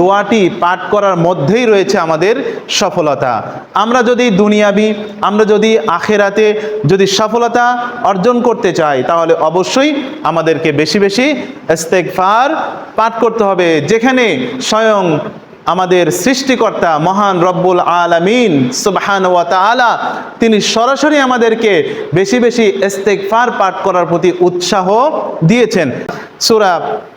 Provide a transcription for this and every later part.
দোয়াটি পাঠ করার মধ্যেই রয়েছে আমাদের সফলতা। আমরা যদি দুনিয়াবি, আমরা যদি আখেরাতে যদি সফলতা অর্জন করতে চাই, তাহলে অবশ্যই আমাদেরকে বেশি বেশি ইস্তেগফার পাঠ করতে হবে, যেখানে স্বয়ং আমাদের সৃষ্টিকর্তা মহান রব্বুল আলামিন সুবহান ওয়া তাআলা, তিনি সরাসরি আমাদেরকে বেশি বেশি ইস্তেগফার পাঠ করার প্রতি উৎসাহ দিয়েছেন। সূরা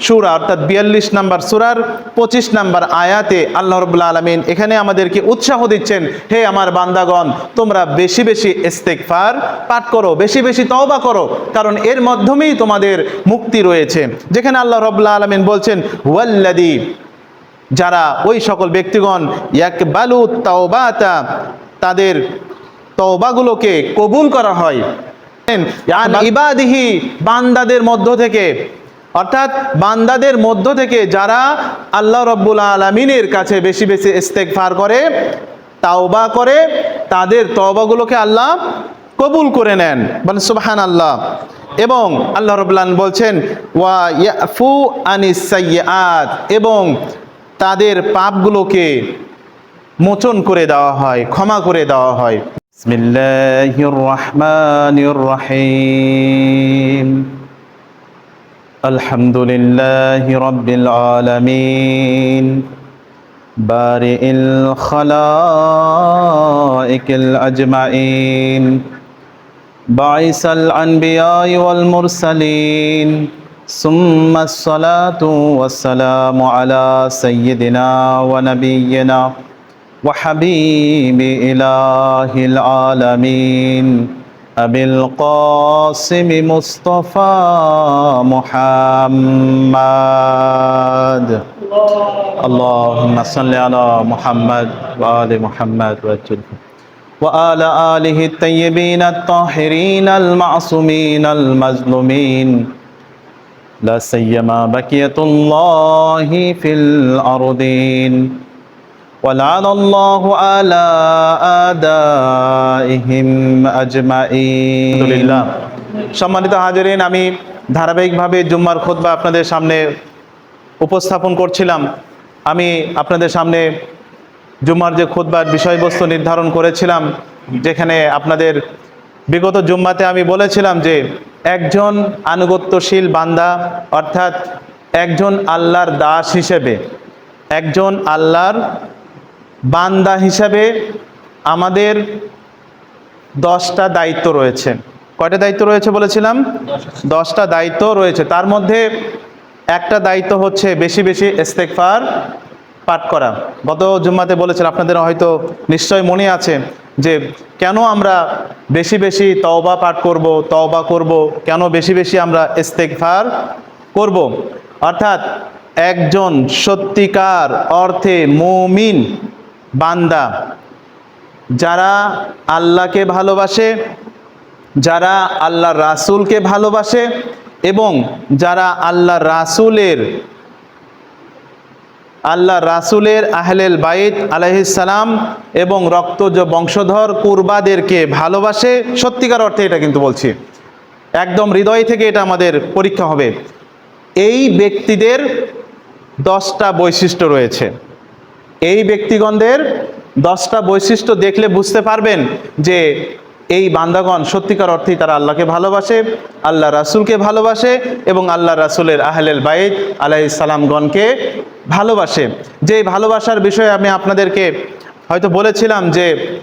সূরা অর্থাৎ বিয়াল্লিশ নাম্বার সূরার পঁচিশ নাম্বার আয়াতে আল্লাহ রব্বুল আলামিন এখানে আমাদেরকে উৎসাহ দিচ্ছেন, হে আমার বান্দাগণ, তোমরা বেশি বেশি ইস্তেগফার পাঠ করো, বেশি বেশি তওবা করো, কারণ এর মাধ্যমেই তোমাদের মুক্তি রয়েছে। যেখানে আল্লাহ রব্বুল আলামিন বলছেন ওয়াল্লাদি যারা ওই সকল ব্যক্তিগণ ইয়াকবালু তাওবাতা তাদের তওবাগুলোকে কবুল করা হয়। ইবাদিহি বান্দাদের মধ্য থেকে। অর্থাৎ বান্দাদের মধ্য থেকে যারা আল্লাহ রব্বুল আলমিনের কাছে বেশি বেশি ইস্তেগফার করে তাওবা করে তাদের তওবাগুলোকে আল্লাহ কবুল করে নেন। মানে সুবহান আল্লাহ এবং আল্লাহ রবুল্লান বলছেন ওয়া ইয়াফু আনিস এবং তাদের পাপগুলোকে মোচন করে দেওয়া হয়, ক্ষমা করে দেওয়া হয়। বিসমিল্লাহির রহমানির রহিম আলহামদুলিল্লাহি রাব্বিল আলামিন। বারিল খলাইকিল আজমাইন। বাইসাল আনবিয়া ثم الصلاة والسلام على سيدنا ونبينا وحبيب إله العالمين أبي القاسم مصطفى محمد اللهم صل على محمد وآل محمد وجل وآل آله الطيبين الطاهرين المعصومين المظلومين لا سيما بقية الله في الأرضين ولعن الله على آدائهم أجمعين الحمد لله সম্মানিত হাজিরিন আমি ধারাবাহিকভাবে জুম্মার খুতবা আপনাদের সামনে উপস্থাপন করছিলাম আমি আপনাদের সামনে জুম্মার যে খুতবার বিষয়বস্তু নির্ধারণ করেছিলাম যেখানে আপনাদের বিগত জুম্মাতে আমি বলেছিলাম যে একজন আনুগত্যশীল বান্দা, অর্থাৎ একজন আল্লাহর দাস হিসেবে, একজন আল্লাহর বান্দা হিসাবে আমাদের দশটা দায়িত্ব রয়েছে। কয়টা দায়িত্ব রয়েছে বলেছিলাম? দশটা দায়িত্ব রয়েছে। তার মধ্যে একটা দায়িত্ব হচ্ছে বেশি বেশি ইস্তেকফার পাঠ করা। গত জুম্মাতে বলেছেন আপনাদের হয়তো নিশ্চয় মনে আছে যে কেন আমরা বেশি বেশি তওবা পাঠ করব, তওবা করব, কেন বেশি বেশি আমরা ইস্তেকফার করব? অর্থাৎ একজন সত্যিকার অর্থে মৌমিন বান্দা, যারা আল্লাহকে ভালোবাসে, যারা আল্লাহ রাসূলকে ভালোবাসে এবং যারা আল্লাহ রাসূলের আল্লাহ রাসূলের আহলেল বাইত আলাইহিসসালাম এবং রক্তজ বংশধর কুরবাদেরকে ভালোবাসে। সত্যিকার অর্থে এটা কিন্তু বলছি। একদম হৃদয় থেকে এটা আমাদের পরীক্ষা হবে। এই ব্যক্তিদের দশটা বৈশিষ্ট্য রয়েছে। এই ব্যক্তিগণদের দশটা বৈশিষ্ট্য দেখলে বুঝতে পারবেন যে এই বান্দাগণ সত্যিকার অর্থেই তারা আল্লাহকে ভালোবাসে, আল্লাহ রাসূলকে ভালোবাসে এবং আল্লাহ রাসুলের আহলেল বাইত আলাইহিস সালামগণকে ভালোবাসে। যে ভালোবাসার বিষয়ে আমি আপনাদেরকে হয়তো বলেছিলাম যে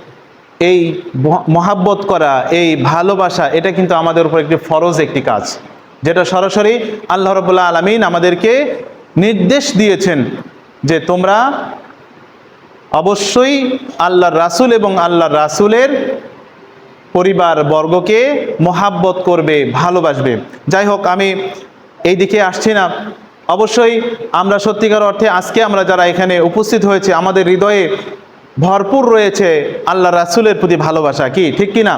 এই মহ- মহাব্বত করা, এই ভালোবাসা, এটা কিন্তু আমাদের উপর একটি ফরজ একটি কাজ। যেটা সরাসরি আল্লাহ রবুল্লাহ আলমিন আমাদেরকে নির্দেশ দিয়েছেন যে তোমরা অবশ্যই আল্লাহর রাসূল এবং আল্লাহর রাসূলের পরিবার বর্গকে মোহাব্বত করবে, ভালোবাসবে। যাই হোক, আমি এই দিকে আসছি না। অবশ্যই আমরা সত্যিকার অর্থে আজকে আমরা যারা এখানে উপস্থিত হয়েছে, আমাদের হৃদয়ে ভরপুর রয়েছে আল্লাহ রাসুলের প্রতি ভালোবাসা, কি? ঠিক কি না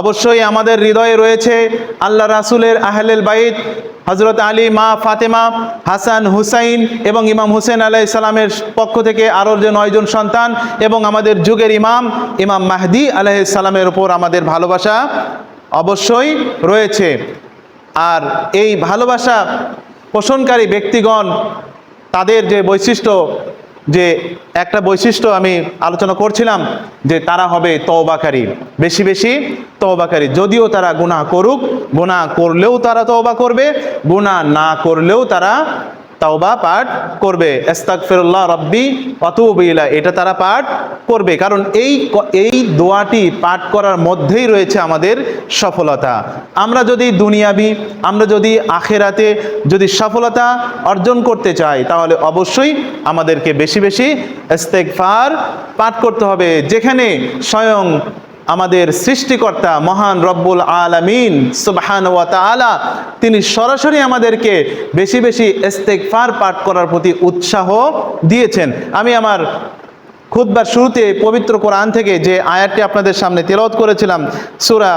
অবশ্যই আমাদের হৃদয়ে রয়েছে আল্লাহ রাসূলের আহলেল বাইত হজরত আলী, মা ফাতেমা, হাসান, হুসাইন এবং ইমাম হুসেন আলাই সালামের পক্ষ থেকে আরও যে নয়জন সন্তান এবং আমাদের যুগের ইমাম ইমাম মাহদি আলাহ সালামের উপর আমাদের ভালোবাসা অবশ্যই রয়েছে। আর এই ভালোবাসা পোষণকারী ব্যক্তিগণ, তাদের যে বৈশিষ্ট্য, যে একটা বৈশিষ্ট্য আমি আলোচনা করছিলাম, যে তারা হবে তওবাকারী। বেশি বেশি তওবাকারী। যদিও তারা গুনাহ করুক, গুনাহ করলেও তারা তওবা করবে, গুনাহ না করলেও তারা তাওবা পাঠ করবে। আস্তাগফিরুল্লাহ রাব্বি ওয়াতুবু ইলা এটা তারা পাঠ করবে। কারণ এই এই দোয়াটি পাঠ করার মধ্যেই রয়েছে আমাদের সফলতা। আমরা যদি দুনিয়াবি, আমরা যদি আখেরাতে যদি সফলতা অর্জন করতে চাই, তাহলে অবশ্যই আমাদেরকে বেশি বেশি ইস্তেগফার পাঠ করতে হবে। যেখানে স্বয়ং আমাদের সৃষ্টিকর্তা মহান রব্বুল আলামিন সুবহান ওয়া তাআলা, তিনি সরাসরি আমাদেরকে বেশি বেশি ইস্তেগফার পাঠ করার প্রতি উৎসাহ দিয়েছেন। আমি আমার খুতবার শুরুতে পবিত্র কোরআন থেকে যে আয়াতটি আপনাদের সামনে তেলাওয়াত করেছিলাম, সূরা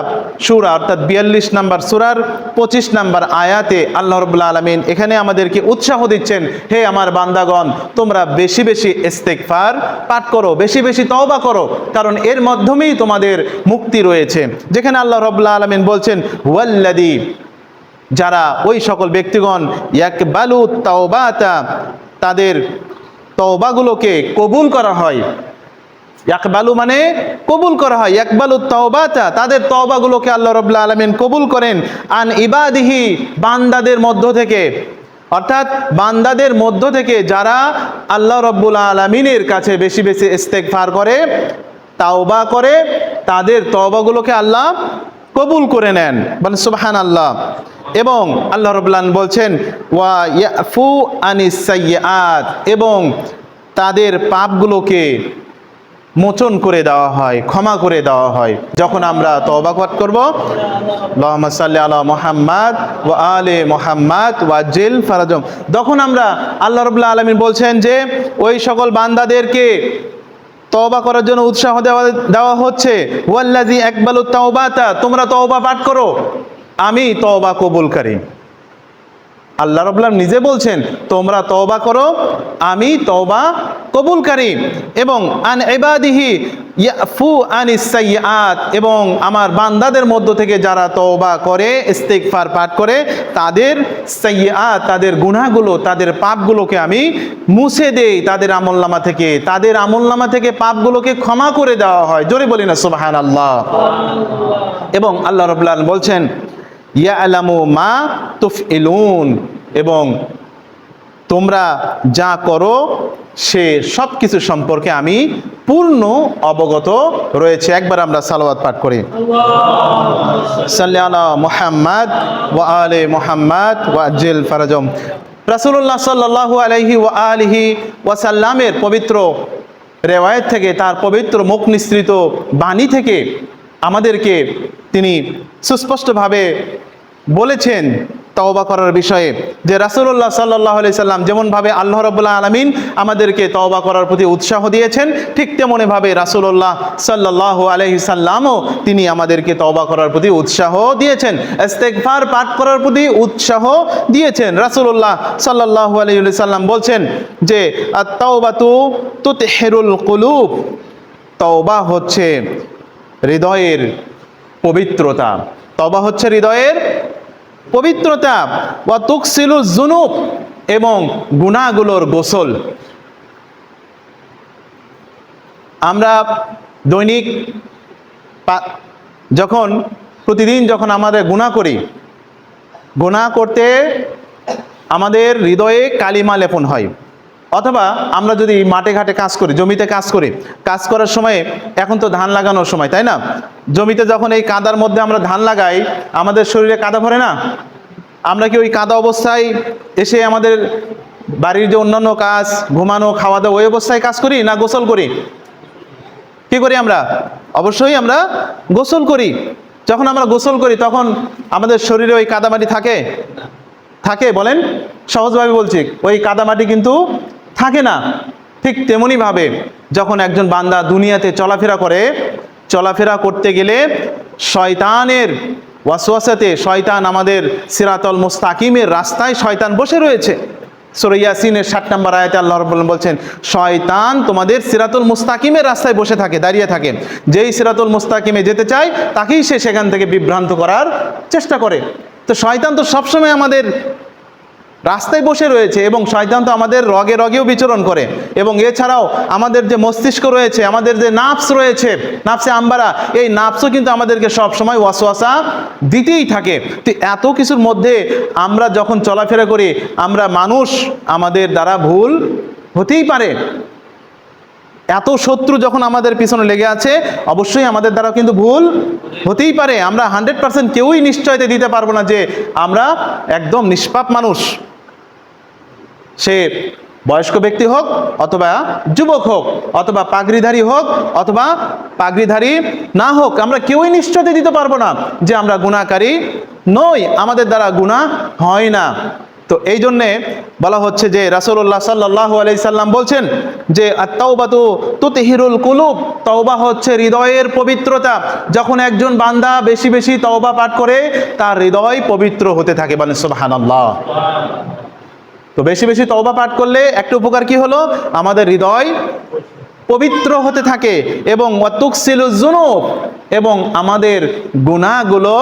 সূরা অর্থাৎ বিয়াল্লিশ নাম্বার সুরার পঁচিশ নাম্বার আয়াতে আল্লাহ রবুল্লা আলমিন এখানে আমাদেরকে উৎসাহ দিচ্ছেন, হে আমার বান্দাগণ, তোমরা বেশি বেশি ইস্তেগফার পাঠ করো, বেশি বেশি তওবা করো, কারণ এর মাধ্যমেই তোমাদের মুক্তি রয়েছে। যেখানে আল্লাহ রবুল্লা আলমিন বলছেন ওয়াল্লাদি যারা ওই সকল ব্যক্তিগণ ইয়াকবালু তাওবাতা, তাদের তওবাগুলোকে কবুল করা হয়। ইয়াকবালু মানে কবুল করা হয়। ইয়াকবালু তাওবাতা, তাদের তওবাগুলোকে আল্লাহ রাব্বুল আলামিন কবুল করেন। আন ইবাদিহি, বান্দাদের মধ্য থেকে। অর্থাৎ বান্দাদের মধ্য থেকে যারা আল্লাহ রব্বুল আলমিনের কাছে বেশি বেশি ইস্তেগফার করে, তাওবা করে, তাদের তওবাগুলোকে আল্লাহ কবুল করে নেন। মানে সুবহান আল্লাহ এবং আল্লাহ রবুল্লান বলছেন, ওয়া আনিস এবং তাদের পাপগুলোকে মোচন করে দেওয়া হয়, ক্ষমা করে দেওয়া হয়। যখন আমরা পাঠ করব, আল্লাহুম্মা সাল্লি আলা মুহাম্মাদ ওয়া আলে মুহাম্মাদ ওয়া জিল ফারাজম তখন আমরা আল্লাহ রাব্বুল আলামিন বলছেন যে, ওই সকল বান্দাদেরকে তওবা করার জন্য উৎসাহ দেওয়া দেওয়া হচ্ছে। ওয়াল্লাযী একবালু তাওবাতা, তোমরা তওবা পাঠ করো। আমি তওবা কবুলকারী আল্লাহ রবুল্লাহ নিজে বলছেন, তোমরা তওবা করো, আমি তওবা কবুলকারী এবং, আন ইবাদিহি ইয়াফু আনিস সাইয়্যাত, এবং, আমার বান্দাদের মধ্য থেকে যারা তওবা করে, ইস্তেগফার পাঠ করে, তাদের সাইয়্যাত, তাদের গুনাহগুলো, তাদের পাপগুলোকে আমি মুছে দেই। তাদের আমলনামা থেকে, তাদের আমলনামা থেকে পাপগুলোকে ক্ষমা করে দেওয়া হয়। জোরে বলি না, সুবহানাল্লাহ। এবং, আল্লাহ রবুল্লাহ বলছেন ইয়ালামু মা তুফইলুন এবং তোমরা যা করো সে সব কিছু সম্পর্কে আমি পূর্ণ অবগত রয়েছে। একবার আমরা সালাওয়াত পাঠ করি। সাল্লি আলা মুহাম্মদ ওয়া আলে মুহাম্মদ ওয়া আজ্জিল ফারাজম। রাসূলুল্লাহ সাল্লাল্লাহু আলাইহি ওয়া আলিহি ওয়াসাল্লামের পবিত্র রেওয়ায়েত থেকে তার পবিত্র মুখ নিঃসৃত বাণী থেকে আমাদেরকে তিনি সুস্পষ্টভাবে বলেছেন তওবা করার বিষয়ে যে রাসূলুল্লাহ সাল্লাহ সাল্লাম যেমনভাবে আল্লাহ রবুল্লাহ আলমিন আমাদেরকে তওবা করার প্রতি উৎসাহ দিয়েছেন, ঠিক তেমনইভাবে রাসূলুল্লাহ সাল্লাহ আলহি সাল্লামও তিনি আমাদেরকে তওবা করার প্রতি উৎসাহ দিয়েছেন, ইস্তেগফার পাঠ করার প্রতি উৎসাহ দিয়েছেন। রাসূলুল্লাহ সাল্লাহ আলহি সাল্লাম বলছেন যে আত্মাওবাতু তুতহেরুল কুলুব তওবা হচ্ছে হৃদয়ের পবিত্রতা। তবা হচ্ছে হৃদয়ের পবিত্রতা ওয়া তুকসিলু জুনুব এবং গুণাগুলোর গোসল। আমরা দৈনিক যখন, প্রতিদিন যখন আমাদের গুণা করি গুণা করতে আমাদের হৃদয়ে কালিমা লেপন হয়। অথবা আমরা যদি মাঠে ঘাটে কাজ করি, জমিতে কাজ করি, কাজ করার সময় এখন তো ধান লাগানোর সময়, তাই না? জমিতে যখন এই কাদার মধ্যে আমরা ধান লাগাই, আমাদের শরীরে কাদা ভরে না? আমরা কি ওই কাদা অবস্থায় এসে আমাদের বাড়ির যে অন্যান্য কাজ, ঘুমানো খাওয়া দাওয়া ওই অবস্থায় কাজ করি না গোসল করি? কি করি আমরা? অবশ্যই আমরা গোসল করি। যখন আমরা গোসল করি, তখন আমাদের শরীরে ওই কাদামাটি থাকে? থাকে, বলেন? সহজভাবে বলছি, ওই কাদামাটি কিন্তু থাকে না। ঠিক তেমনইভাবে যখন একজন বান্দা দুনিয়াতে চলাফেরা করে, চলাফেরা করতে গেলে শয়তানের ওয়াসওয়াসাতে শয়তান আমাদের সিরাতল মুস্তাকিমের রাস্তায় শয়তান বসে রয়েছে। সুরাইয়াসিনের ষাট নম্বর আয়াতে আল্লাহ রব্বুল বলছেন, শয়তান তোমাদের সিরাতুল মুস্তাকিমের রাস্তায় বসে থাকে, দাঁড়িয়ে থাকে। যেই সিরাতুল মুস্তাকিমে যেতে চায়, তাকেই সে সেখান থেকে বিভ্রান্ত করার চেষ্টা করে। তো শয়তান তো সবসময় আমাদের রাস্তায় বসে রয়েছে এবং শয়তান তো আমাদের রগে রগেও বিচরণ করে। এবং এছাড়াও আমাদের যে মস্তিষ্ক রয়েছে, আমাদের যে নাফস রয়েছে, নাফসে আম্বারা, এই নাফসও কিন্তু আমাদেরকে সব সময় ওয়াসওয়াসা দিতেই থাকে। তো এত কিছুর মধ্যে আমরা যখন চলাফেরা করি, আমরা মানুষ আমাদের দ্বারা ভুল হতেই পারে। এত শত্রু যখন আমাদের পিছনে লেগে আছে, অবশ্যই আমাদের দ্বারা কিন্তু ভুল হতেই পারে। আমরা হান্ড্রেড পার্সেন্ট কেউই নিশ্চয়তা দিতে পারব না যে আমরা একদম নিষ্পাপ মানুষ। সে বয়স্ক ব্যক্তি হোক অথবা যুবক হোক অথবা পাগড়িধারী হোক অথবা পাগড়িধারী না হোক, আমরা কেউই নিশ্চয়তা দিতে পারব না যে আমরা গুণাকারী নই, আমাদের দ্বারা গুণা হয় না। তো এই জন্যে বলা হচ্ছে যে রাসূলুল্লাহ সাল্লাহ আলাইসাল্লাম বলছেন যে আত্মাউবাতু তুতহিরুল কুলুব, তওবা হচ্ছে হৃদয়ের পবিত্রতা। যখন একজন বান্দা বেশি বেশি তওবা পাঠ করে, তার হৃদয় পবিত্র হতে থাকে বলেন সুবহানাল্লাহ। তো বেশি বেশি তওবা পাঠ করলে একটা উপকার কি হলো? আমাদের হৃদয় পবিত্র হতে থাকে এবং ওয়াতুকসিলু জুনুব এবং আমাদের গুনাহগুলো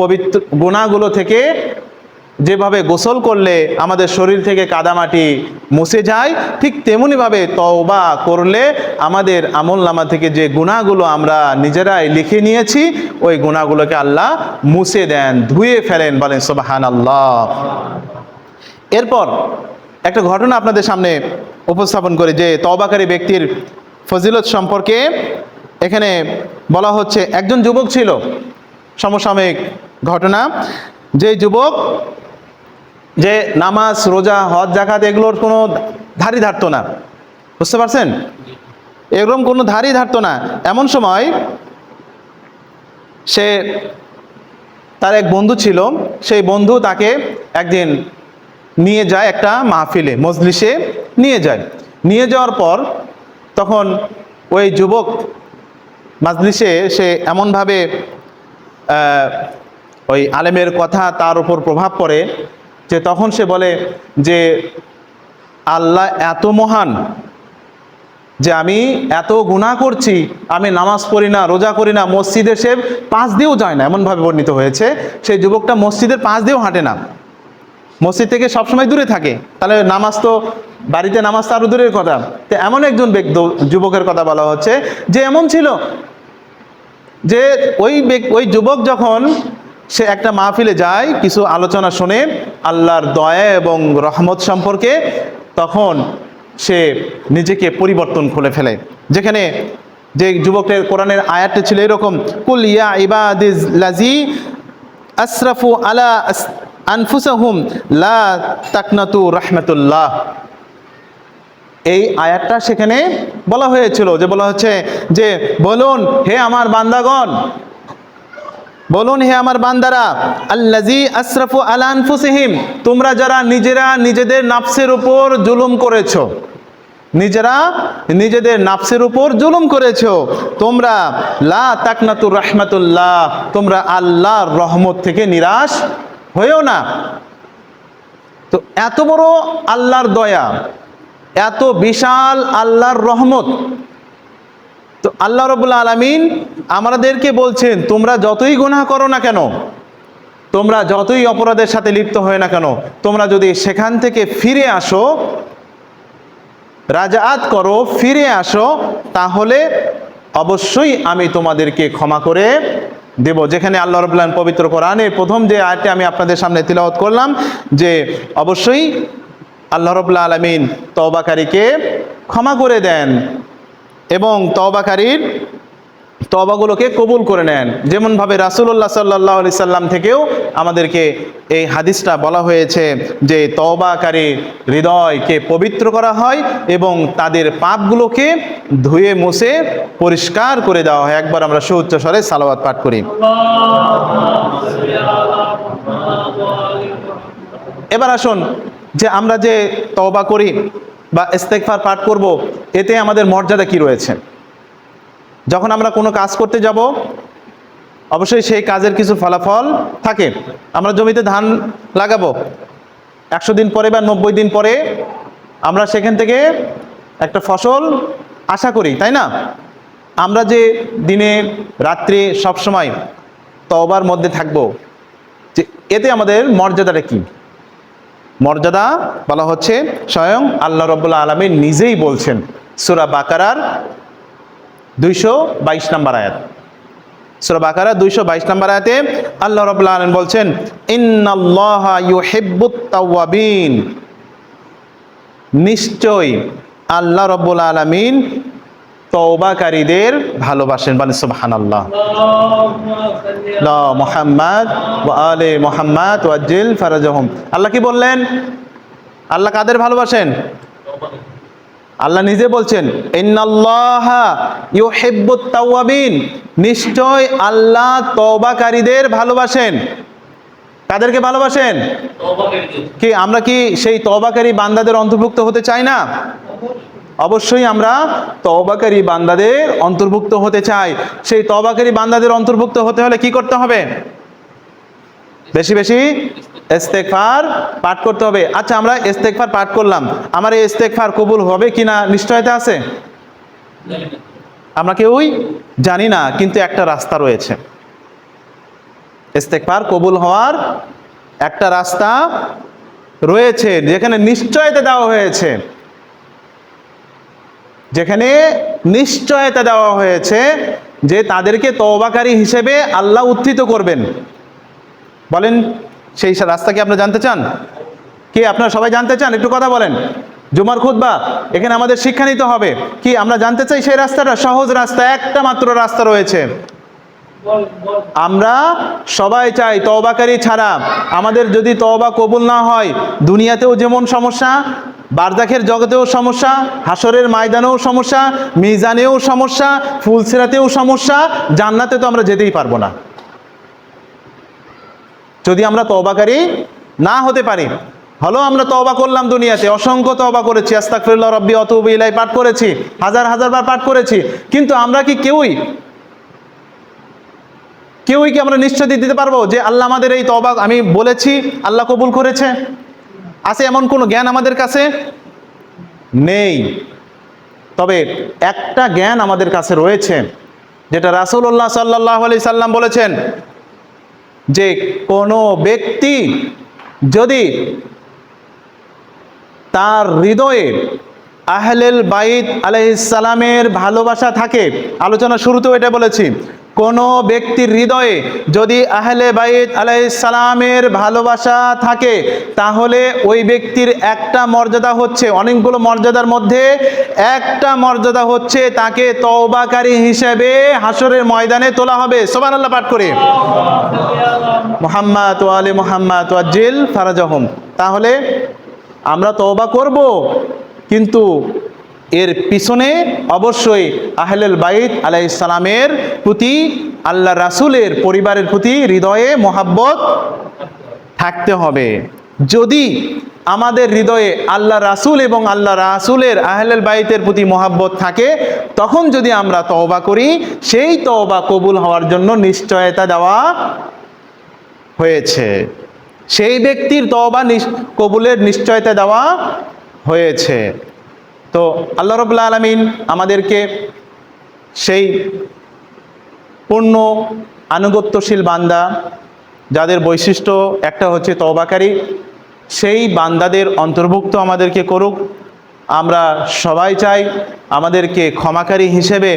পবিত্র, গুনাহগুলো থেকে যেভাবে গোসল করলে আমাদের শরীর থেকে কাদামাটি মুছে যায়, ঠিক তেমনিভাবে তওবা করলে আমাদের আমল নামা থেকে যে গুণাগুলো আমরা নিজেরাই লিখে নিয়েছি, ওই গুণাগুলোকে আল্লাহ মুছে দেন, ধুয়ে ফেলেন, বলেন সোবাহান আল্লাহ এরপর একটা ঘটনা আপনাদের সামনে উপস্থাপন করি যে তবাকারী ব্যক্তির ফজিলত সম্পর্কে। এখানে বলা হচ্ছে একজন যুবক ছিল, সমসাময়িক ঘটনা। যে যুবক, যে নামাজ, রোজা, হজ জাকাত এগুলোর কোনো ধারই ধারতো না। বুঝতে পারছেন? এরকম কোনো ধারই ধারতো না। এমন সময় সে তার এক বন্ধু ছিল, সেই বন্ধু তাকে একদিন নিয়ে যায় একটা মাহফিলে, মজলিসে নিয়ে যায়। নিয়ে যাওয়ার পর তখন ওই যুবক মাজলিসে সে এমনভাবে ওই আলেমের কথা তার উপর প্রভাব পড়ে যে তখন সে বলে যে, আল্লাহ এত মহান যে আমি এত গুনাহ করছি, আমি নামাজ পড়ি না, রোজা করি না, মসজিদে সে পাঁচ দিয়েও যায় না। এমনভাবে বর্ণিত হয়েছে। সেই যুবকটা মসজিদের পাঁচ দিয়েও হাঁটে না। মসজিদ থেকে সবসময় দূরে থাকে। তাহলে নামাজ তো বাড়িতে নামাজ তো আরও দূরের কথা। তো এমন একজন ব্যক্তি, যুবকের কথা বলা হচ্ছে, যে এমন ছিল যে ওই ওই যুবক যখন সে একটা মাহফিলে যায়, কিছু আলোচনা শুনে আল্লাহর দয়া এবং রহমত সম্পর্কে, তখন সে নিজেকে পরিবর্তন খুলে ফেলে। যেখানে যে যুবকের কোরআনের আয়াতটা ছিল এরকম, কুল ইয়া ইবাদিজ লাজি আসরাফু আলা আনফুসাহুম লা তাকনাতু রাহমাতুল্লাহ। এই আয়াতটা সেখানে বলা হয়েছিল যে বলা হচ্ছে যে বলুন হে আমার বান্দাগণ, বলুন হে আমার বান্দারা আল্লাজি আশরাফু আলা আনফুসিহিম, তোমরা যারা নিজেরা নিজেদের নাফসের উপর জুলুম করেছ, নিজেরা নিজেদের নাফসের উপর জুলুম করেছ, তোমরা লা তাকনাতুর রাহমাতুল্লাহ, তোমরা আল্লাহর রহমত থেকে নিরাশ হয়েও না। তো এত বড় আল্লাহর দয়া, এত বিশাল আল্লাহর রহমত। তো আল্লাহ রবুল্লা আলমিন আমাদেরকে বলছেন, তোমরা যতই গুনাহ করো না কেন, তোমরা যতই অপরাধের সাথে লিপ্ত হয় না কেন, তোমরা যদি সেখান থেকে ফিরে আসো রাজাত করো, ফিরে আসো, তাহলে অবশ্যই আমি তোমাদেরকে ক্ষমা করে দেব, যেখানে আল্লাহ রবুল্লাহ পবিত্র কোরআনে প্রথম যে আয়টি আমি আপনাদের সামনে তিলাওয়াত করলাম, যে অবশ্যই আল্লাহ রবুল্লা আলমিন তবাকারীকে ক্ষমা করে দেন এবং তবাকারীর তবাগুলোকে কবুল করে নেন। যেমনভাবে রাসুল্লাহ সাল্লাহ আলি সাল্লাম থেকেও আমাদেরকে এই হাদিসটা বলা হয়েছে যে তবাকারী হৃদয়কে পবিত্র করা হয় এবং তাদের পাপগুলোকে ধুয়ে মুছে পরিষ্কার করে দেওয়া হয়। একবার আমরা সুউচ্চ স্বরে সালাওয়াত পাঠ করি। এবার আসুন যে আমরা যে তওবা করি বা ইস্তেকফার পাঠ করব, এতে আমাদের মর্যাদা কি রয়েছে? যখন আমরা কোনো কাজ করতে যাব, অবশ্যই সেই কাজের কিছু ফলাফল থাকে। আমরা জমিতে ধান লাগাবো। একশো দিন পরে বা নব্বই দিন পরে আমরা সেখান থেকে একটা ফসল আশা করি, তাই না? আমরা যে দিনে, রাত্রে সবসময় তওবার মধ্যে থাকব, যে এতে আমাদের মর্যাদাটা কি? মর্যাদা বলা হচ্ছে স্বয়ং আল্লাহ রব্বুল্লা আলমী নিজেই বলছেন, সুরা বাকারার দুইশো বাইশ আয়াত। দুইশো বাইশ আয়াতে আল্লাহ বলছেন নিশ্চয় আল্লাহ রব্বুল আলমিন তওবাকারীদের ভালোবাসেন। মানে সুবহানাল্লাহ। লা মুহাম্মদ আলে মুহাম্মদ ওয়াজিল ফারাজাহুম। আল্লাহ কি বললেন? আল্লাহ কাদের ভালোবাসেন? আল্লাহ নিজে বলছেন নিশ্চয় আল্লাহ তওবাকারীদের ভালোবাসেন। কাদেরকে ভালোবাসেন? কি, আমরা কি সেই তওবাকারী বান্দাদের অন্তর্ভুক্ত হতে চাই না? অবশ্যই আমরা তওবাকারী বান্দাদের অন্তর্ভুক্ত হতে চাই। সেই তওবাকারী বান্দাদের অন্তর্ভুক্ত হতে হলে কি করতে হবে? বেশি বেশি ইস্তেগফার পাঠ করতে হবে। আচ্ছা আমরা ইস্তেগফার পাঠ করলাম। আমার এই ইস্তেগফার কবুল হবে কিনা নিশ্চয়তা আছে? আমরা কেউই জানি না, কিন্তু একটা রাস্তা রয়েছে। ইস্তেগফার কবুল হওয়ার একটা রাস্তা রয়েছে, যেখানে নিশ্চয়তা দেওয়া হয়েছে। যেখানে নিশ্চয়তা দেওয়া হয়েছে যে তাদেরকে তওবাকারী হিসেবে আল্লাহ উত্থিত করবেন। বলেন সেই রাস্তা কি আপনারা জানতে চান? কি আপনারা সবাই জানতে চান? একটু কথা বলেন। জুমার খুতবা, এখানে আমাদের শিক্ষা নিতে হবে। কি আমরা জানতে চাই সেই রাস্তাটা? সহজ রাস্তা, একটা মাত্র রাস্তা রয়েছে। আমরা সবাই চাই তওবাকারী ছাড়া। আমাদের যদি তওবা কবুল না হয়, দুনিয়াতেও যেমন সমস্যা বারজাখের জগতেও সমস্যা হাসরের ময়দানেও সমস্যা, মিজানেও সমস্যা, ফুলসিরাতেও সমস্যা, জান্নাতে তো আমরা যেতেই পারব না। যদি আমরা তওবাকারী না হতে পারি হলো আমরা তওবা করলাম দুনিয়াতে, অসংখ্য তওবা করেছি, আস্তাগফিরুল্লাহ রব্বি, অতুবু ইলাই পাঠ করেছি, হাজার হাজার বার পাঠ করেছি, কিন্তু আমরা কি কেউই কেউই কি আমরা নিশ্চয় দিতে পারব যে আল্লাহ আমাদের এই তবা আমি বলেছি, আল্লাহ কবুল করেছে? আছে এমন কোনো জ্ঞান আমাদের কাছে নেই। তবে একটা জ্ঞান আমাদের কাছে রয়েছে, যেটা রাসুল্লাহ সাল্লাহ আলি সাল্লাম বলেছেন যে কোনো ব্যক্তি যদি তার হৃদয়ে আহলেল বাইত আলাইসালামের ভালোবাসা থাকে, আলোচনা শুরুতেও এটা বলেছি কোনো ব্যক্তির হৃদয়ে যদি আহলে বাইত আলাইসালামের ভালোবাসা থাকে, তাহলে ওই ব্যক্তির একটা মর্যাদা হচ্ছে, অনেকগুলো মর্যাদার মধ্যে একটা মর্যাদা হচ্ছে তাকে তওবাকারী হিসেবে হাসরের ময়দানে তোলা হবে। সোবান আল্লাহ পাঠ করে। মোহাম্মদ ওয়ালে মোহাম্মদ ওয়াজিল ফারাজহম। তাহলে আমরা তওবা করব, কিন্তু এর পিছনে অবশ্যই আহলেল বাইত আলাইসালামের প্রতি আল্লাহ রাসুলের পরিবারের প্রতি হৃদয়ে মোহাব্বত থাকতে হবে। যদি আমাদের হৃদয়ে আল্লাহ রাসুল এবং আল্লাহ রাসুলের আহলেল বাইতের প্রতি মোহাব্বত থাকে, তখন যদি আমরা তওবা করি, সেই তওবা কবুল হওয়ার জন্য নিশ্চয়তা দেওয়া হয়েছে। সেই ব্যক্তির তওবা কবুলের নিশ্চয়তা দেওয়া হয়েছে। তো আল্লাহ রবুল্লা আলমিন আমাদেরকে সেই পূর্ণ আনুগত্যশীল বান্দা যাদের বৈশিষ্ট্য একটা হচ্ছে তওবাকারী, সেই বান্দাদের অন্তর্ভুক্ত আমাদেরকে করুক। আমরা সবাই চাই আমাদেরকে ক্ষমাকারী হিসেবে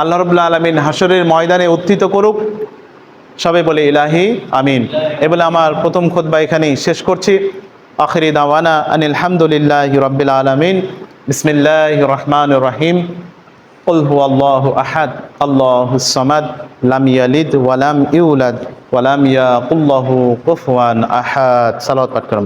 আল্লাহ রবুল্লা আলমিন হাসরের ময়দানে উত্থিত করুক। সবে বলে ইলাহি, আমিন। এ বলে আমার প্রথম খোদবা এখানেই শেষ করছি। আখরি দাওয়ানা আনিল হামদুলিল্লাহ রব্বিল আলমিন। বিসমিল্লাহ রহমান রহিম قل هو الله أحد الله الصمد لم يلد ولم يولد ولم يقل له كفوا أحد صلوات পাঠ করুন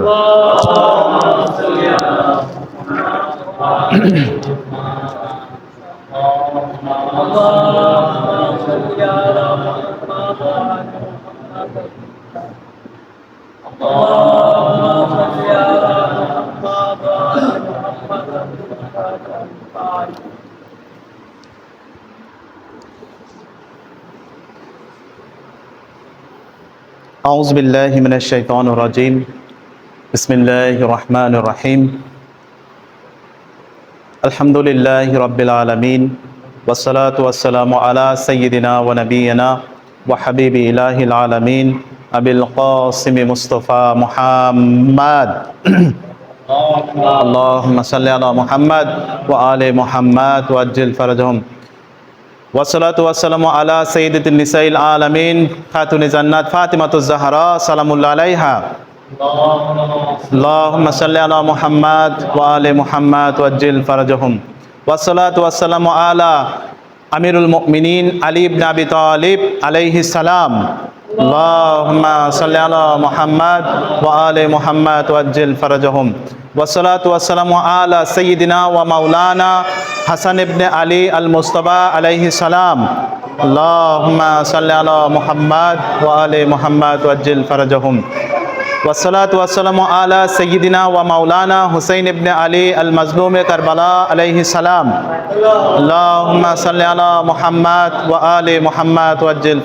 أعوذ بالله من الشيطان الرجيم. بسم الله الرحمن الرحيم. الحمد لله رب العالمين والصلاة والسلام على سيدنا ونبينا وحبيب إله العالمين أبي القاسم مصطفى محمد. اللهم صل على محمد وآل محمد وأجل فرجهم. والصلاة والسلام على سيدة النساء العالمين خاتون جنات فاطمة الزهراء سلام الله عليها اللهم صل على محمد وآل محمد وأجل فرجهم والصلاة والسلام على أمير المؤمنين علي بن أبي طالب عليه السلام اللهم صل على محمد وآل محمد وأجل فرجهم ওয়াসালাত আলা সঈদিনা ওয়া মাউলানা ইবনে আলী আল মুস্তফা আলাইহি সালাম। আল্লাহুম্মা সাল্লি আলা মুহাম্মাদ ওয়া আলি মুহাম্মাদ ওয়াজ্জিল ফারাজাহুম। আলা সঈদিনা ওয়া মাউলানা হুসাইন ইবনে আল মাজলুম কারবালা আলাইহি সালাম। আল্লাহুম্মা সাল্লি আলা মুহাম্মাদ ওয়া আলি মুহাম্মাদ ওয়াজ্জিল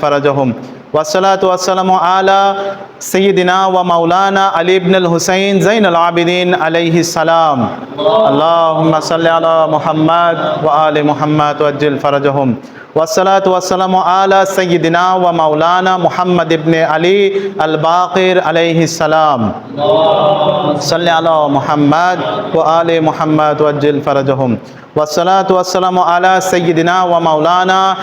والصلاة والسلام على سيدنا ومولانا علي بن الحسين زين العابدين عليه السلام اللهم صل على محمد وآل محمد وجل فرجهم والصلاة والسلام على سيدنا ومولانا محمد بن علي الباقر عليه السلام صل على محمد وآل محمد وجل فرجهم والصلاة والسلام على سيدنا ومولانا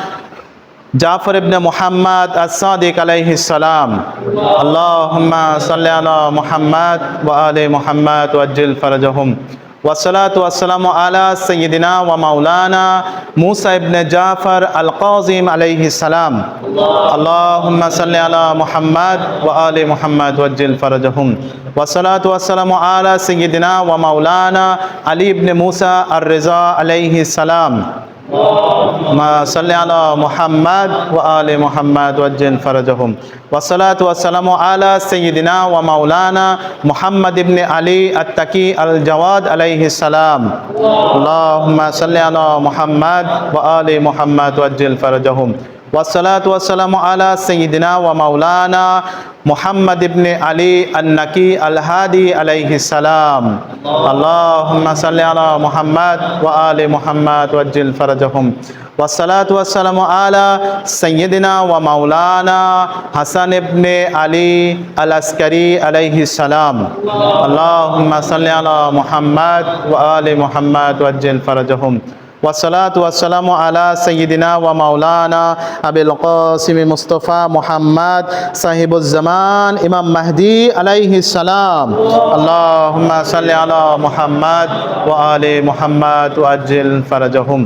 جعفر بن محمد الصادق عليه السلام. اللهم صل على محمد وآل محمد وجل فرجهم. والصلاة والسلام على سيدنا ومولانا موسى بن جعفر القاظم عليه السلام. اللهم صل على محمد وآل محمد وجل فرجهم. والصلاة والسلام على سيدنا ومولانا علي بن موسى الرضا عليه السلام. ما صل على محمد وآل محمد وجل فرجهم والصلاة والسلام على سيدنا ومولانا محمد بن علي التقي الجواد عليه السلام اللهم صل على محمد وآل محمد وجل فرجهم والصلاة والسلام على سيدنا ومولانا محمد بن علي النقي الهادي عليه السلام. اللهم صل على محمد وآل محمد وجل فرجهم. والصلاة والسلام على سيدنا ومولانا حسن بن علي العسكري عليه السلام. اللهم صل على محمد وآل محمد وجل فرجهم. ওয়াসালাম আলা সঈদিনা ওয়া মাওলানা আবিল কসিম মুস্তফা মোহাম্মদ সাহিবুজ্জামান ইমাম মাহদি আলাইহি সালাম। আল্লাহ সাল্লি আলা মোহাম্মদ ওয়া আলে মোহাম্মদ ওয়াজিল ফারাজহুম।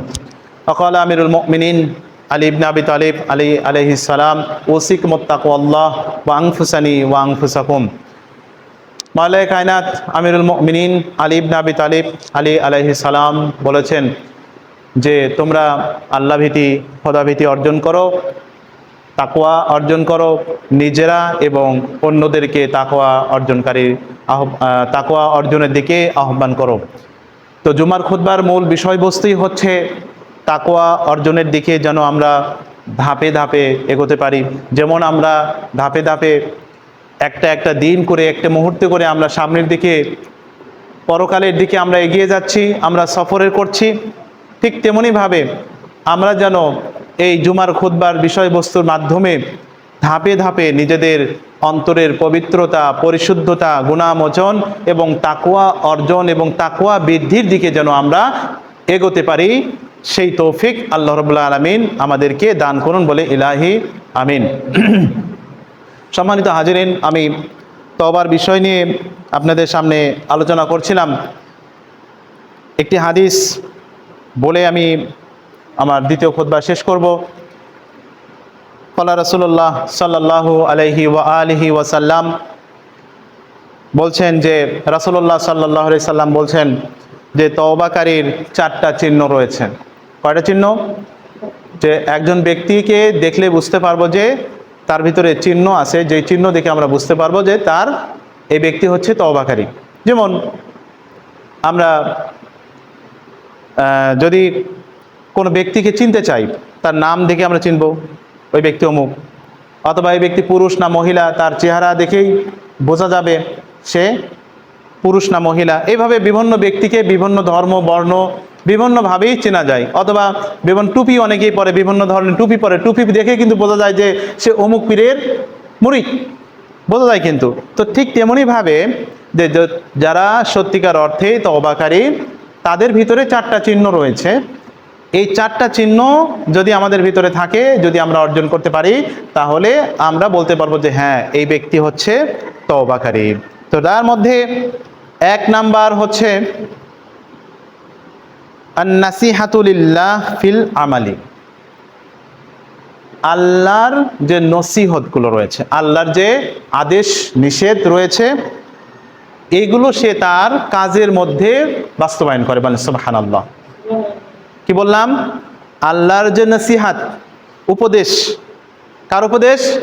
অকাল আমিরুল মুমিনিন আলী ইবনা আবি তালিব আলী আলহি সালাম ওসিক মোত্তাকু আল্লাহ ওয়াংফুসানি ওয়াংফুসাকুম মালায় কায়নাত আমিরুল মিনিন আলী ইবনা আবি তালিব আলী আলহি সালাম বলেছেন যে তোমরা আল্লাহ ভীতি খোদাভীতি অর্জন করো তাকোয়া অর্জন করো, নিজেরা এবং অন্যদেরকে তাকোয়া অর্জনকারী আহ তাকোয়া অর্জনের দিকে আহ্বান করো। তো জুমার খুতবার মূল বিষয়বস্তুই হচ্ছে তাকোয়া অর্জনের দিকে যেন আমরা ধাপে ধাপে এগোতে পারি। যেমন আমরা ধাপে ধাপে একটা একটা দিন করে, একটা মুহূর্তে করে আমরা সামনের দিকে, পরকালের দিকে আমরা এগিয়ে যাচ্ছি, আমরা সফরের করছি। ঠিক তেমনিভাবে আমরা যেন এই জুমার খুদ্বার বিষয়বস্তুর মাধ্যমে ধাপে ধাপে নিজেদের অন্তরের পবিত্রতা, পরিশুদ্ধতা, গুণামোচন এবং তাকুয়া অর্জন এবং তাকুয়া বৃদ্ধির দিকে যেন আমরা এগোতে পারি, সেই তৌফিক আল্লাহ রবুল্লা আলমিন আমাদেরকে দান করুন বলে ইলাহি, আমিন। সম্মানিত হাজিরিন, আমি তবার বিষয় নিয়ে আপনাদের সামনে আলোচনা করছিলাম। একটি হাদিস বলে আমি আমার দ্বিতীয় খোদবা শেষ করব। ফলা রসুল্লাহ সাল্লাহ আলহি ওয়া আলহি ওয়াসাল্লাম বলছেন যে রাসুল্লাহ সাল্লাহ সাল্লাম বলছেন যে, তওবাকারীর চারটা চিহ্ন রয়েছে। কয়টা চিহ্ন? যে, একজন ব্যক্তিকে দেখলে বুঝতে পারব যে, তার ভিতরে চিহ্ন আছে। যে চিহ্ন দেখে আমরা বুঝতে পারব যে, তার, এই ব্যক্তি হচ্ছে তওবাকারী। যেমন, আমরা যদি কোনো ব্যক্তিকে চিনতে চাই, তার নাম দেখে আমরা চিনব, ওই ব্যক্তি অমুক। অথবা এই ব্যক্তি পুরুষ না মহিলা, তার চেহারা দেখেই বোঝা যাবে সে পুরুষ না মহিলা। এইভাবে বিভিন্ন ব্যক্তিকে বিভিন্ন ধর্ম, বর্ণ বিভিন্নভাবেই চেনা যায়। অথবা বিভিন্ন টুপি অনেকেই পরে, বিভিন্ন ধরনের টুপি পরে। টুপি দেখে কিন্তু বোঝা যায় যে সে অমুক পীরের মুরিদ বোঝা যায় কিন্তু। তো ঠিক তেমনইভাবে যে- যারা সত্যিকার অর্থে তবাকারী তাদের ভিতরে চারটা চিহ্ন রয়েছে। এই চারটা চিহ্ন যদি আমাদের ভিতরে থাকে, যদি আমরা অর্জন করতে পারি, তাহলে আমরা বলতে পারব যে হ্যাঁ এই ব্যক্তি হচ্ছে তবাকারী তো তার মধ্যে এক নাম্বার হচ্ছে নাসিহাতুলিল্লাহ ফিল আমালি আল্লাহর যে নসিহতগুলো রয়েছে, আল্লাহর যে আদেশ নিষেধ রয়েছে এগুলো সে তার কাজের মধ্যে বাস্তবায়ন করে, বলেন সুবহান আল্লাহ কি বললাম? আল্লাহর যে নসিহাত, উপদেশ। কার উপদেশ?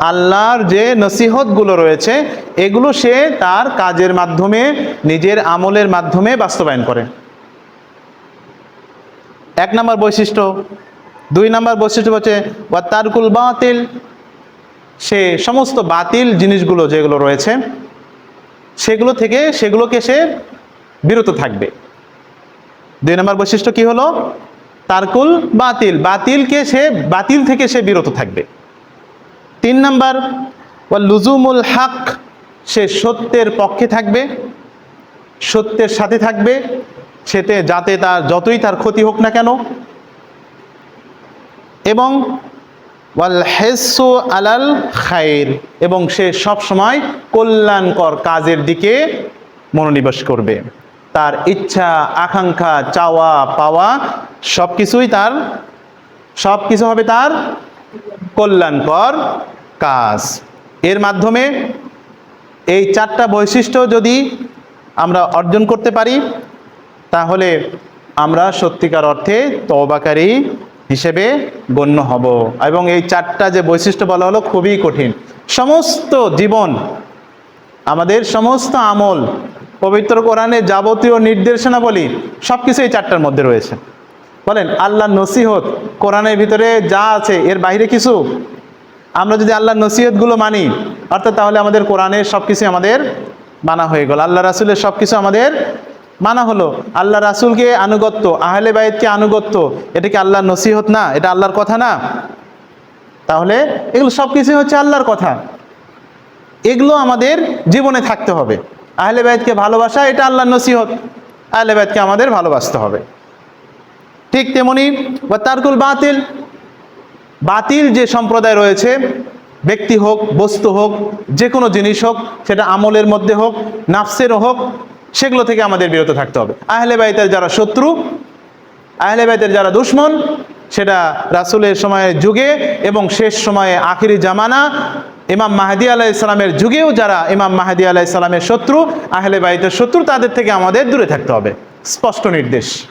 আল্লাহর যে নসিহতগুলো রয়েছে, এগুলো সে তার কাজের মাধ্যমে, নিজের আমলের মাধ্যমে বাস্তবায়ন করে। এক নম্বর বৈশিষ্ট্য। দুই নম্বর বৈশিষ্ট্য হচ্ছে ওয়া তারকুল বাতিল। সে সমস্ত বাতিল জিনিসগুলো, যেগুলো রয়েছে সেগুলো থেকে সেগুলোকে সে বিরত থাকবে। দুই নম্বর বৈশিষ্ট্য কি হলো? তারকুল বাতিল। বাতিলকে সে, বাতিল থেকে সে বিরত থাকবে। তিন নম্বর লুজুমুল হাক, সে সত্যের পক্ষে থাকবে, সত্যের সাথে থাকবে, সেতে যাতে তার, যতই তার ক্ষতি হোক না কেন। এবং ওয়াল হেসু আলাল খায়ের এবং সে সব সময় কল্যাণকর কাজের দিকে মনোনিবেশ করবে। তার ইচ্ছা, আকাঙ্ক্ষা, চাওয়া, পাওয়া সব কিছুই তার সব কিছু হবে তার কল্যাণকর কাজ। এর মাধ্যমে এই চারটা বৈশিষ্ট্য যদি আমরা অর্জন করতে পারি, তাহলে আমরা সত্যিকার অর্থে তওবাকারী হিসেবে গণ্য হব। এবং এই চারটা যে বৈশিষ্ট্য বলা হলো খুবই কঠিন। সমস্ত জীবন, আমাদের সমস্ত আমল, পবিত্র কোরআনে যাবতীয় নির্দেশনাবলী সব কিছু এই চারটার মধ্যে রয়েছে। বলেন আল্লাহ নসিহত, কোরআনের ভিতরে যা আছে, এর বাইরে কিছু? আমরা যদি আল্লাহর নসিহতগুলো মানি, অর্থাৎ তাহলে আমাদের কোরআনের সব কিছু আমাদের মানা হয়ে গেল। আল্লাহ রাসুলের সব কিছু আমাদের মানা হলো, আল্লাহ রাসুলকে আনুগত্য, আহলে বাইতকে আনুগত্য, এটা কি আল্লাহর নসিহত না? এটা আল্লাহর কথা না? তাহলে এগুলো সব কিছুই হচ্ছে আল্লাহর কথা। এগুলো আমাদের জীবনে থাকতে হবে। আহলে বাইতকে ভালোবাসা, এটা আল্লাহর নসিহত। আহলে বাইতকে আমাদের ভালোবাসতে হবে। ঠিক তেমনি বা তারকুল বাতিল। বাতিল যে সম্প্রদায় রয়েছে, ব্যক্তি হোক, বস্তু হোক যে কোনো জিনিস হোক, সেটা আমলের মধ্যে হোক, নাফসেরও হোক সেগুলো থেকে আমাদের বিরত থাকতে হবে। আহলে বাইতের যারা শত্রু, আহলে বাইতের যারা দুশ্মন, সেটা রাসুলের সময়ের যুগে এবং শেষ সময়ে আখিরি জামানা, ইমাম মাহাদি আলাহ ইসলামের যুগেও যারা ইমাম মাহাদি আলাহ ইসলামের শত্রু, আহলে বাইতের শত্রু, তাদের থেকে আমাদের দূরে থাকতে হবে। স্পষ্ট নির্দেশ।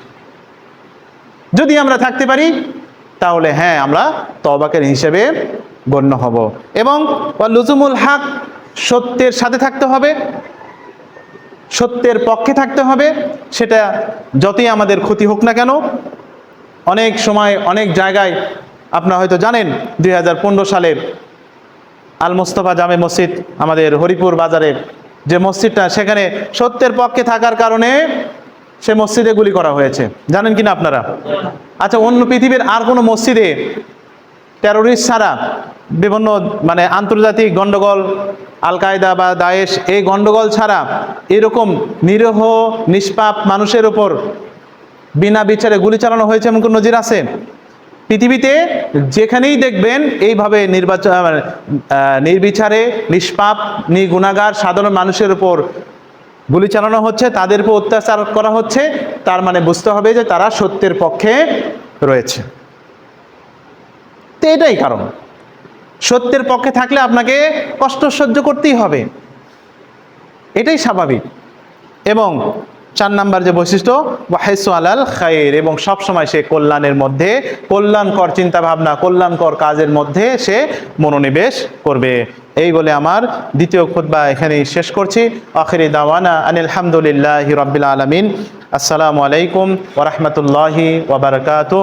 যদি আমরা থাকতে পারি, তাহলে হ্যাঁ আমরা তবাকের হিসেবে গণ্য হব। এবং লুজুমুল হাক সত্যের সাথে থাকতে হবে। সত্যের পক্ষে থাকতে হবে, সেটা যতই আমাদের ক্ষতি হোক না কেন, অনেক সময় অনেক জায়গায় আপনারা হয়তো জানেন, দুই হাজার পনেরো সালে আল মোস্তফা জামে মসজিদ আমাদের হরিপুর বাজারে যে মসজিদটা, সেখানে সত্যের পক্ষে থাকার কারণে সে মসজিদে গুলি করা হয়েছে। জানেন কিনা আপনারা? আচ্ছা অন্য পৃথিবীর আর কোনো মসজিদে টেরোরিস্ট ছাড়া বিভিন্ন মানে আন্তর্জাতিক গন্ডগোল আল কায়দা বা দায়েশ, এই গন্ডগোল ছাড়া এরকম নিরহ, নিষ্পাপ মানুষের ওপর বিনা বিচারে গুলি চালানো হয়েছে এমন কোনো নজির আছে? পৃথিবীতে যেখানেই দেখবেন এইভাবে নির্বাচন নির্বিচারে নিষ্পাপ, নিগুণাগার, সাধারণ মানুষের উপর গুলি চালানো হচ্ছে, তাদের উপর অত্যাচার করা হচ্ছে, তার মানে বুঝতে হবে যে তারা সত্যের পক্ষে রয়েছে। তো এটাই কারণ। সত্যের পক্ষে থাকলে আপনাকে কষ্ট সহ্য করতেই হবে। এটাই স্বাভাবিক। এবং চার নাম্বার যে বৈশিষ্ট্য, ওয়াহেসু আলাল খায়ের এবং সব সময় সে কল্যাণের মধ্যে, কল্যাণকর চিন্তা ভাবনা কল্যাণকর কাজের মধ্যে সে মনোনিবেশ করবে। এই বলে আমার দ্বিতীয় খুতবা এখানেই শেষ করছি। আখিরি দাওয়ানা আনিল হামদুলিল্লাহ রবিল আলমিন। আসসালামু আলাইকুম ওরহমতুল্লাহি ওবরকাত